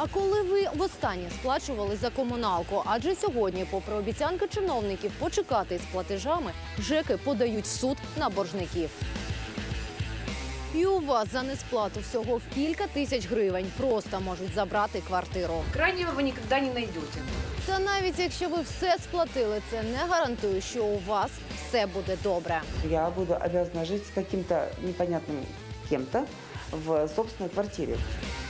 А коли ви востаннє сплачували за комуналку? Адже сьогодні, попри обіцянки чиновників почекати з платежами, ЖЕКи подають в суд на боржників. І у вас за несплату всього в кілька тисяч гривень просто можуть забрати квартиру. Крайнего вы никогда не найдете. Та навіть якщо ви все сплатили, це не гарантує, що у вас все буде добре. Я буду обязана жить с каким-то непонятным кем-то в собственной квартире.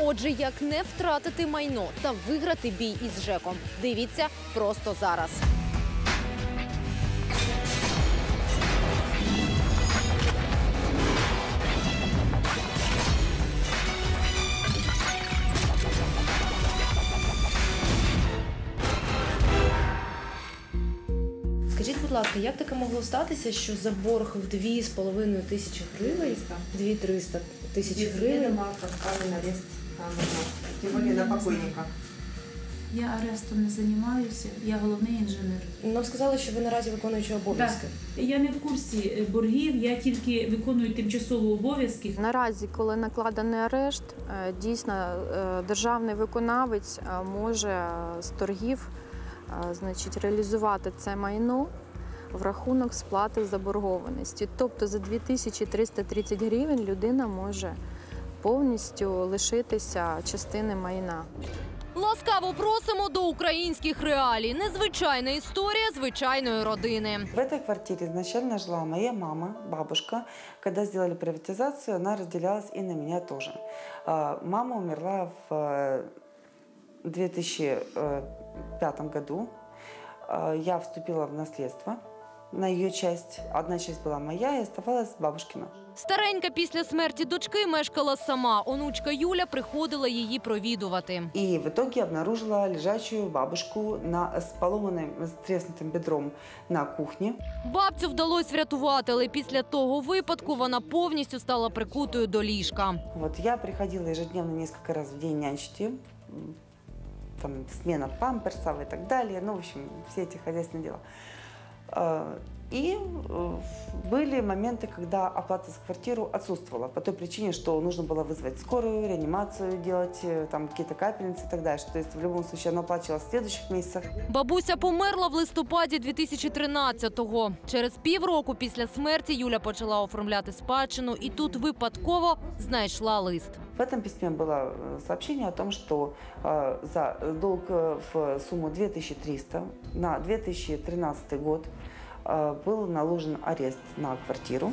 Отже, як не втратити майно та виграти бій із ЖЕКом, дивіться просто зараз. Скажіть, будь ласка, як таке могло статися, що за борг в 2,5 тисячі гривень, 2-300 тисяч Без гривень, ведома поставлен арест Тем более на покойника. Я арестом не займаюся, я головний інженер. нам сказали, що ви наразі виконуючі обов'язки. Я не в курсі е, боргів, я тільки виконую тимчасово обов'язки. Наразі, коли накладений арешт, е, дійсно е, державний виконавець може з торгів значить, реалізувати це майно в рахунок сплати заборгованості. Тобто за 2330 гривень людина може повністю лишитися частини майна. Ласкаво просимо до українських реалій. Незвичайна історія звичайної родини. В этой квартире изначально жила моя мама, бабушка. Когда сделали приватизацию, она разделялась и на меня тоже. Мама умерла в э, 2005 году. Я вступила в наследство на ее часть. Одна часть была моя и оставалась бабушкина. Старенька після смерті дочки мешкала сама. Онучка Юля приходила її провідувати. И в итоге обнаружила лежачую бабушку на, с поломанным, с треснутым бедром на кухне. Бабцю вдалося врятувати, але після того випадку вона повністю стала прикутою до ліжка. Вот я приходила ежедневно несколько раз в день нянчить ее. М, Там смена памперсов и так далее. Ну, в общем, все эти хозяйственные дела. А, И э, были моменты, когда оплата за квартиру отсутствовала по той причине, что нужно было вызвать скорую, реанимацию делать, э, там какие-то капельницы и так далее. Что, то есть в любом случае она оплачивалась в следующих месяцах. Бабуся померла в листопаді 2013-го. Через півроку після смерті Юля почала оформляти спадщину і тут випадково знайшла лист. В этом письме было э, сообщение о том, что э, за долг э, в сумму 2300 на 2013 год э, был наложен арест на квартиру.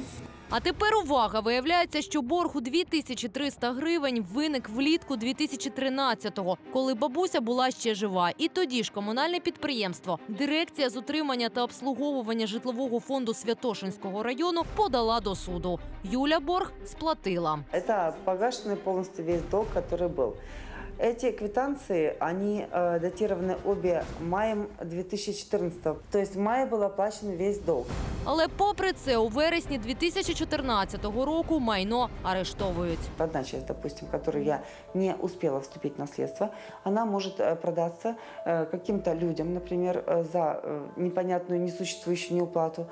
А тепер увага! Виявляється, що борг у 2300 гривень виник влітку 2013-го, коли бабуся була ще жива. І тоді ж комунальне підприємство, дирекція з утримання та обслуговування житлового фонду Святошинського району подала до суду. Юля борг сплатила. Это погашенный полностью весь долг, который был. Эти квитанции, они э, датированы обе маем 2014. То есть в мае был оплачен весь долг. Але попри це, у вересні 2014 року майно арештовують. Одна часть, допустим, которую я не успела вступить в наследство, она может э, продаться э, каким-то людям, например, э, за э, непонятную несуществующую неуплату.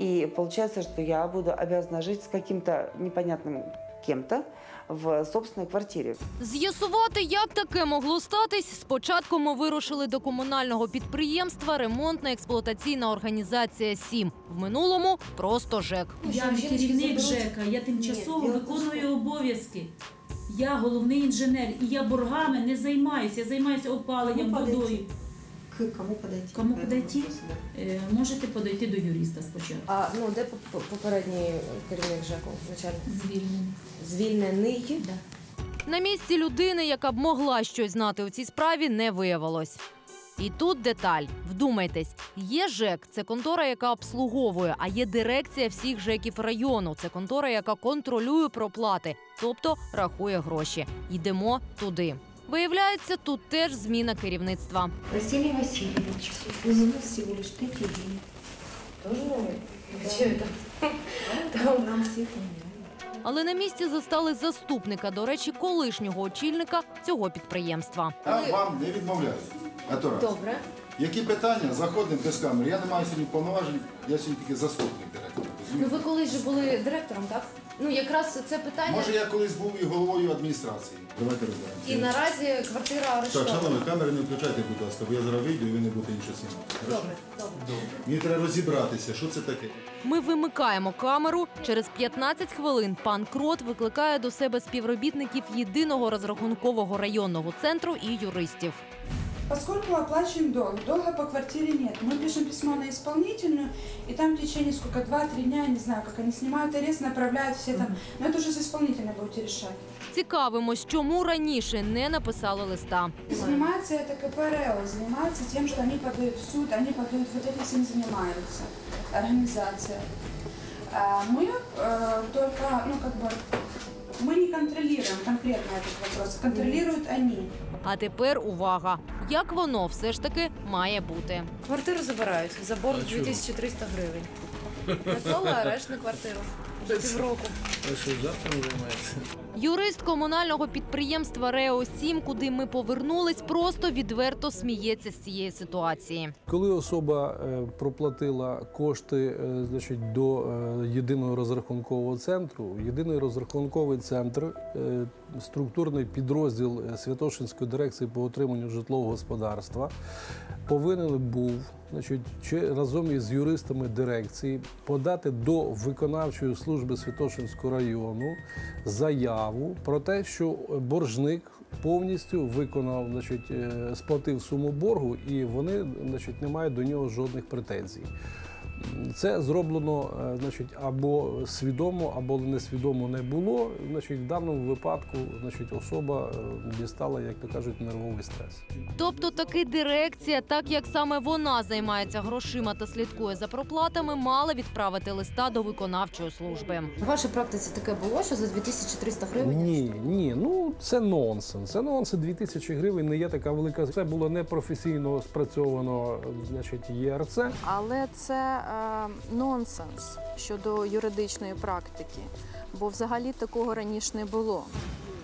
И получается, что я буду обязана жить с каким-то непонятным кем-то в собственной квартире. З'ясувати, як таке могло статись, спочатку ми вирушили до комунального підприємства ремонтна експлуатаційна організація «Сім». В минулому просто ЖЕК. Я керівник? ЖЕКа, я тимчасово виконую обов'язки. Я головний інженер, і я боргами не займаюся. Я займаюся опаленням, водою. К кому подойти? Кому подойти? вопросу. Е, Можете подойти до юриста спочатку. А ну де поп- попередній керівник ЖЕКу, начальник? Звільнений. Звільнений. Да. На місці людини, яка б могла щось знати у цій справі, не виявилось. І тут деталь. Вдумайтесь, є ЖЕК, це контора, яка обслуговує, а є дирекція всіх ЖЕКів району. Це контора, яка контролює проплати, тобто рахує гроші. Йдемо туди. Виявляється, тут теж зміна керівництва. Василий Васильевич, у него всего лишь такие деньги. Тоже новий? Чи? Там нам всех не Але на місці застали заступника, до речі, колишнього очільника цього підприємства. Я вам не відмовляю. А то раз. Добре. Які питання? Заходимо без камери. Я не маю сьогодні повноважень, я сьогодні тільки заступник директора. Ну ви колись же були директором, так? Ну якраз це питання. Може, я колись був і головою адміністрації. Давайте І наразі квартира Так, арештована. шановні, камери не включайте, будь ласка, бо я зараз вийду і ви не будете нічого знімати. Хорошо? Добре, добре. Мені треба розібратися, що це таке. Ми вимикаємо камеру. Через 15 хвилин пан Крот викликає до себе співробітників єдиного розрахункового районного центру і юристів. Поскольку оплачиваем долг, долга по квартире нет. Мы пишем письмо на исполнительную, и там в течение сколько, два-три дня, я не знаю, как они снимают арест, направляют все там. Но это уже с исполнительной будете решать. Цікавимось, чому раніше не написали листа. Занимается это КПРЛ, занимается тем, что они подают в суд, они подают, вот этим всем занимаются, организация. А мы э, только, ну как бы, мы не контролируем конкретно этот вопрос, контролируют они. А тепер увага! Як воно все ж таки має бути? Квартиру забирають за борг 2300 гривень. Наклали арешт на квартиру. Півроку. Юрист комунального підприємства Рео 7 куди ми повернулись, просто відверто сміється з цієї ситуації. Коли особа е, проплатила кошти е, значить, до е, єдиного розрахункового центру, єдиний розрахунковий центр, структурний підрозділ е, Святошинської дирекції по отриманню житлового господарства, повинен був значить, чи разом із юристами дирекції подати до виконавчої служби Святошинського району заяву про те, що боржник повністю виконав, значить, е, сплатив суму боргу, і вони значить, не мають до нього жодних претензій. Це зроблено е, значить, або свідомо, або несвідомо не було. Значить, в даному випадку значить, особа е, дістала, як то кажуть, нервовий стрес. Тобто таки дирекція, так як саме вона займається грошима та слідкує за проплатами, мала відправити листа до виконавчої служби. У вашій практиці таке було, що за 2300 гривень? Ні, ні, ну це нонсенс. Це нонсенс. 2000 гривень не є така велика. Це було непрофесійно спрацьовано, значить, ЄРЦ. Але це е, нонсенс щодо юридичної практики, бо взагалі такого раніше не було.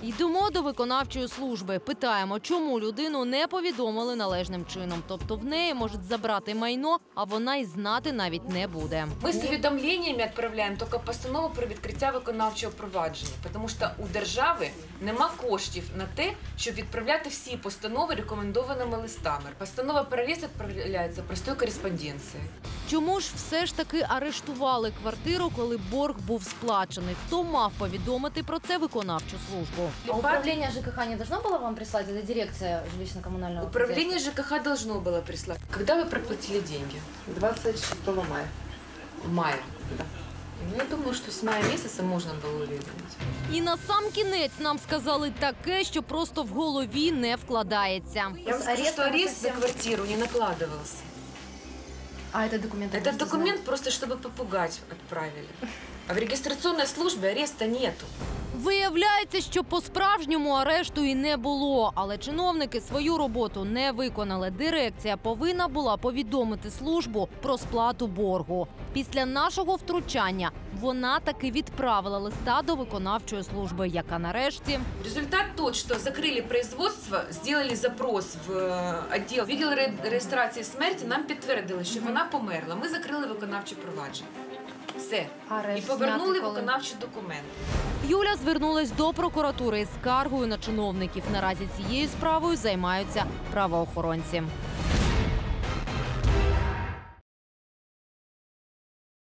Йдемо до виконавчої служби. Питаємо, чому людину не повідомили належним чином. Тобто в неї можуть забрати майно, а вона й знати навіть не буде. Ми з повідомленнями відправляємо тільки постанову про відкриття виконавчого провадження, тому що у держави нема коштів на те, щоб відправляти всі постанови рекомендованими листами. Постанова про арест відправляється простою кореспонденцією. Чому ж все ж таки арештували квартиру, коли борг був сплачений? Хто мав повідомити про це виконавчу службу? А управление ЖКХ не должно было вам прислать? Это дирекция жилищно-коммунального Управление ЖКХ должно было прислать. Когда вы проплатили деньги? 26 мая. В мае. Да. Ну, я думаю, что с мая месяца можно было увидеть. І на сам кінець нам сказали таке, що просто в голові не вкладається. Я вам скажу, арест что он арест на совсем- квартиру не накладывался. А это документы? Этот документ просто, чтобы попугать отправили. А в регистрационной службе ареста нету. Виявляється, що по-справжньому арешту і не було, але чиновники свою роботу не виконали. Дирекція повинна була повідомити службу про сплату боргу. Після нашого втручання вона таки відправила листа до виконавчої служби, яка нарешті Результат тот, что закрыли производство, сделали запрос в е, отдел відділ реєстрації смерті, нам підтвердили, що вона померла. Ми закрили виконавче провадження. Все. І повернули виконавчі документи. Юля звернулась до прокуратури із скаргою на чиновників. Наразі цією справою займаються правоохоронці.